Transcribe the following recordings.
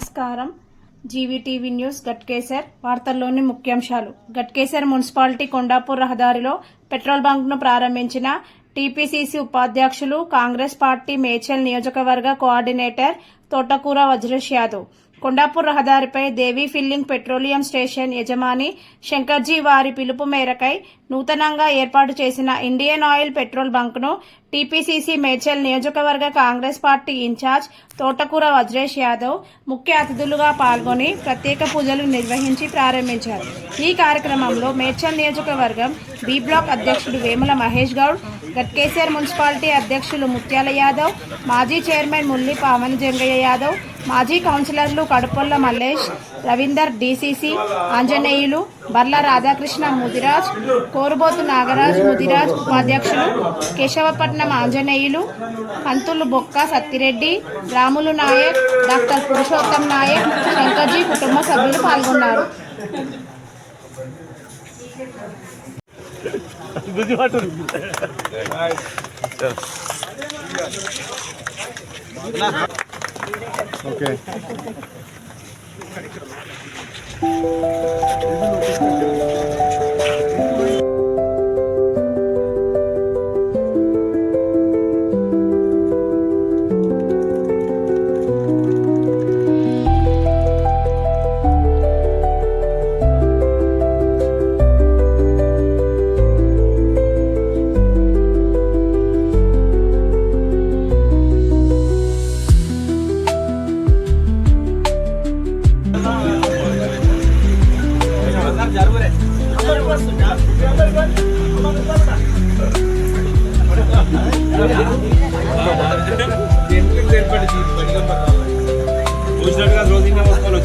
నమస్కారం. జీవీటీవీ న్యూస్ గట్కేసర్ వార్తల్లోని ముఖ్యాంశాలు. గట్కేసర్ మున్సిపాలిటీ కొండాపూర్ రహదారిలో పెట్రోల్ బంక్ను ప్రారంభించిన టీపీసీసీ ఉపాధ్యక్షులు కాంగ్రెస్ పార్టీ మేచల్ నియోజకవర్గ కోఆర్డినేటర్ తోటకూర వజ్రేష్ యాదవ్. కొండాపూర్ రహదారిపై దేవీ ఫిల్లింగ్ పెట్రోలియం స్టేషన్ యజమాని శంకర్జీ వారి పిలుపు మేరకై నూతనంగా ఏర్పాటు చేసిన ఇండియన్ ఆయిల్ పెట్రోల్ బంక్ను టీపీసీసీ మేడ్చల్ నియోజకవర్గ కాంగ్రెస్ పార్టీ ఇన్ఛార్జ్ తోటకూర వజ్రేష్ యాదవ్ ముఖ్య అతిథులుగా పాల్గొని ప్రత్యేక పూజలు నిర్వహించి ప్రారంభించారు. ఈ కార్యక్రమంలో మేడ్చల్ నియోజకవర్గం బి బ్లాక్ అధ్యక్షుడు వేముల మహేష్ గౌడ్ గట్కేసర్ మున్సిపాలిటీ అధ్యక్షులు ముత్యాల యాదవ్ మాజీ చైర్మన్ ముల్లి పావన్ జంగయ్య యాదవ్ మాజీ కౌన్సిలర్లు కడుపొల్ల మల్లేష్ రవీందర్ డీసీసీ ఆంజనేయులు బర్ల రాధాకృష్ణ ముదిరాజ్ కోరుబోతు నాగరాజ్ ముదిరాజ్ ఉపాధ్యక్షులు కేశవపట్నం ఆంజనేయులు పంతులు బొక్క సత్తిరెడ్డి రాములు నాయక్ డాక్టర్ పురుషోత్తం నాయక్ శంకర్జీ కుటుంబ సభ్యులు పాల్గొన్నారు. ఓకే చూసినట్టుగా రోజుగా మొక్కలు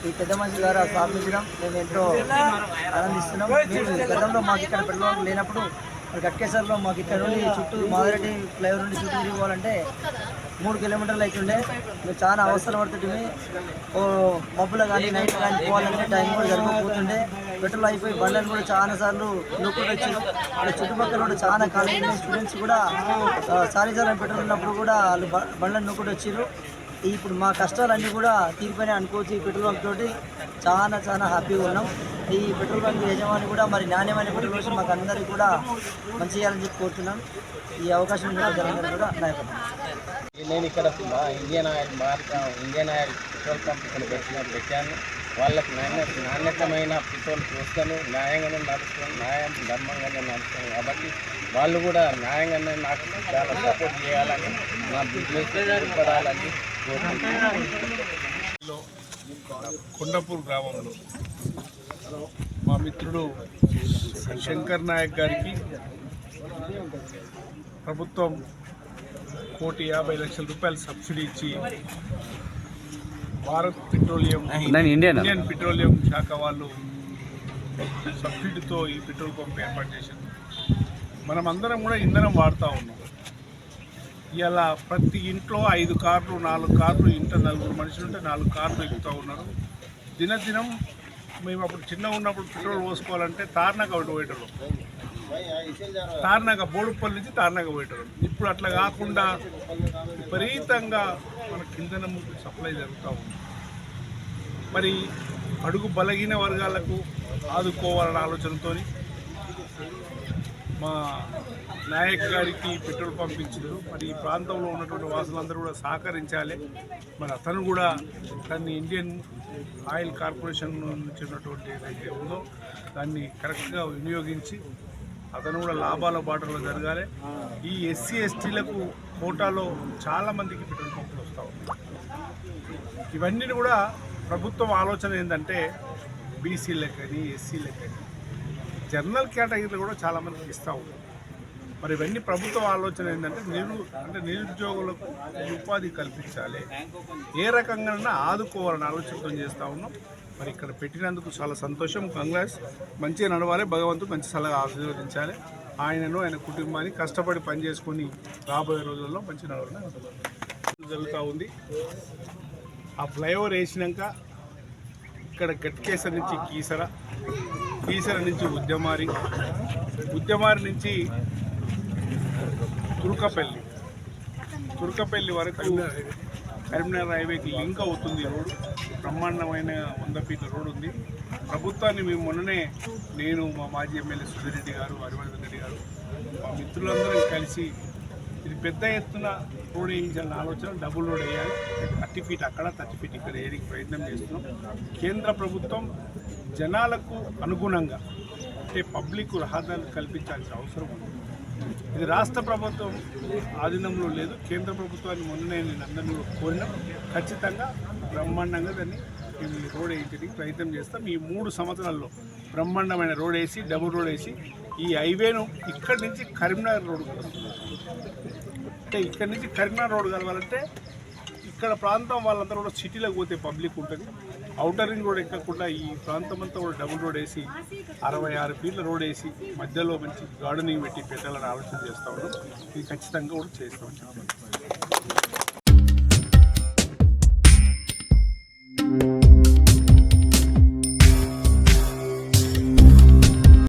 ఈ పెద్ద మనిషి ద్వారా స్థాపించడం మేము ఎంతో ఆనందిస్తున్నాం. గతంలో మాకు ఇక్కడ పిల్లలు లేనప్పుడు మరి గట్కేసర్లో మాకు ఇక్కడ నుండి చుట్టూ మాదిరెడ్డి ఫ్లైఓవర్ నుండి చుట్టూ తిరిగి పోవాలంటే మూడు కిలోమీటర్లు అవుతుండే. మీరు చాలా అవసరం పడుతుంటే ఓ మబ్బులో కానీ నైట్ కానీ పోవాలంటే టైం కూడా సరిపోతుండే పెట్రోల్ అయిపోయి బండ్లను కూడా చాలా సార్లు నొప్పులు వచ్చి ఇక్కడ చుట్టుపక్కల కూడా చాలా కాలేజీ స్టూడెంట్స్ కూడా సారీ సార్ పెట్రోల్ ఉన్నప్పుడు కూడా వాళ్ళు బండ్లను నొక్కుడు వచ్చారు ఇప్పుడు మా కష్టాలన్నీ కూడా తీరిపోయినాయి అనుకోవచ్చు. ఈ పెట్రోల్ బంక్ తోటి చాలా చాలా హ్యాపీగా ఉన్నాం. ఈ పెట్రోల్ బంక్ యజమాని కూడా మరి నాణ్యమైన పెట్రోల్ కోసం మాకు అందరికీ కూడా మంచి చేయాలని చెప్పి కోరుతున్నాం. ఈ అవకాశం అందరూ కూడా నాయకులు నేను ఇక్కడ ఇండియన్ ఆయిల్ మార్క ఇండియన్ ఆయిల్ పెట్రోల్ పంప్ ఇక్కడ పెట్టిన పెట్టాను. వాళ్ళకి నాణ్యత నాణ్యతమైన పెట్రోల్ చూస్తాను న్యాయంగానే నడుస్తాను న్యాయం ధర్మంగానే నడుస్తాను కాబట్టి వాళ్ళు కూడా న్యాయంగానే నాకు చాలా సపోర్ట్ చేయాలని నా బిజినెస్ ఉపడాలని కొండపూర్ గ్రామంలో మా మిత్రుడు శంకర్ నాయక్ గారికి ప్రభుత్వం కోటి యాభై లక్షల రూపాయలు సబ్సిడీ ఇచ్చి భారత్ పెట్రోలియం ఇండియన్ పెట్రోలియం శాఖ వాళ్ళు సబ్సిడీతో ఈ పెట్రోల్ పంప్ ఏర్పాటు చేశారు. మనం అందరం కూడా ఇంధనం వాడుతూ ఉన్నాం. ఇలా ప్రతి ఇంట్లో ఐదు కార్లు నాలుగు కార్లు ఇంట నలుగురు మనుషులు ఉంటే నాలుగు కార్లు ఎక్కుతూ ఉన్నారు. దినదినం మేము అప్పుడు చిన్నగా ఉన్నప్పుడు పెట్రోల్ పోసుకోవాలంటే తార్నాక ఒకటి పోయేటోళ్ళం. తార్నాక బోడుపల్లి నుంచి తార్నాక పోయేటోళ్ళం. ఇప్పుడు అట్లా కాకుండా విపరీతంగా మన కిందన సప్లై జరుగుతూ ఉంది. మరి అడుగు బలగిన వర్గాలకు ఆదుకోవాలన్న ఆలోచనతోని మా నాయక్ గారికి పెట్రోల్ పంపించారు మరి ఈ ప్రాంతంలో ఉన్నటువంటి వాసులందరూ కూడా సహకరించాలి. మరి అతను కూడా దాన్ని ఇండియన్ ఆయిల్ కార్పొరేషన్ నుంచి ఉన్నటువంటి ఏదైతే ఉందో దాన్ని కరెక్ట్గా వినియోగించి అతను కూడా లాభాల బాటలో జరగాలి. ఈ ఎస్సీ ఎస్టీలకు కోటాలో చాలామందికి పెట్రోల్ పంపులు వస్తూ ఉన్నాయి. ఇవన్నీ కూడా ప్రభుత్వం ఆలోచన ఏంటంటే బీసీలకని ఎస్సీలకని జనరల్ కేటగిరీలు కూడా చాలామందికి ఇస్తూ ఉంటారు మరి ఇవన్నీ ప్రభుత్వం ఆలోచన ఏంటంటే నిరు అంటే నిరుద్యోగులకు ఉపాధి కల్పించాలి. ఏ రకంగా ఆదుకోవాలని ఆలోచనతో చేస్తూ ఉన్నాం. మరి ఇక్కడ పెట్టినందుకు చాలా సంతోషం. కంగ్రాస్ మంచిగా నడవాలి. భగవంతుడు మంచి సలహా ఆశీర్వదించాలి. ఆయనను ఆయన కుటుంబాన్ని కష్టపడి పనిచేసుకొని రాబోయే రోజుల్లో మంచి నడవాలని జరుగుతూ ఉంది. ఆ ఫ్లైఓవర్ వేసినాక ఇక్కడ గట్కేసర్ నుంచి కీసర కీసర నుంచి ఉద్యమారి ఉద్యమారి నుంచి తుర్కపల్లి. తుర్కపల్లి వరకు కరీంనగర్ హైవేకి లింక్ అవుతుంది రోడ్డు బ్రహ్మాండమైన వంద ఫీట్ల రోడ్డు ఉంది. ప్రభుత్వాన్ని మేము మొన్ననే నేను మా మాజీ ఎమ్మెల్యే సుధిరెడ్డి గారు హరివర్ధన్ రెడ్డి గారు మా మిత్రులందరం కలిసి ఇది పెద్ద ఎత్తున రోడ్ వేయించాలని ఆలోచన డబుల్ రోడ్ వేయాలి. థర్టీ ఫీట్ అక్కడ థర్టీ ఫీట్ ఇక్కడ వేయడానికి ప్రయత్నం చేస్తున్నాం. కేంద్ర ప్రభుత్వం జనాలకు అనుగుణంగా అంటే పబ్లిక్ రహదారులు కల్పించాల్సిన అవసరం ఉంది. ఇది రాష్ట్ర ప్రభుత్వం ఆధీనంలో లేదు. కేంద్ర ప్రభుత్వాన్ని మొన్ననే నేను అందరినీ కోరినా ఖచ్చితంగా బ్రహ్మాండంగా దాన్ని మేము రోడ్ వేయించడానికి ప్రయత్నం చేస్తాం. ఈ మూడు సంవత్సరాల్లో బ్రహ్మాండమైన రోడ్ వేసి డబుల్ రోడ్ వేసి ఈ హైవేను ఇక్కడి నుంచి కరీంనగర్ రోడ్ కలుస్తున్నాం అంటే ఇక్కడి నుంచి కరీంనగర్ రోడ్ కలవాలంటే ఇక్కడ ప్రాంతం వాళ్ళందరూ కూడా సిటీలోకి పోతే పబ్లిక్ ఉంటుంది. అవుటర్ రింగ్ రోడ్ ఎక్కకుండా ఈ ప్రాంతం అంతా కూడా డబుల్ రోడ్ వేసి అరవై ఆరు ఫీట్ల రోడ్ వేసి మధ్యలో మంచి గార్డెనింగ్ పెట్టి పెట్టాలని ఆలోచన చేస్తా ఉన్నాం. ఇది ఖచ్చితంగా కూడా చేస్తూ. ఉంటాం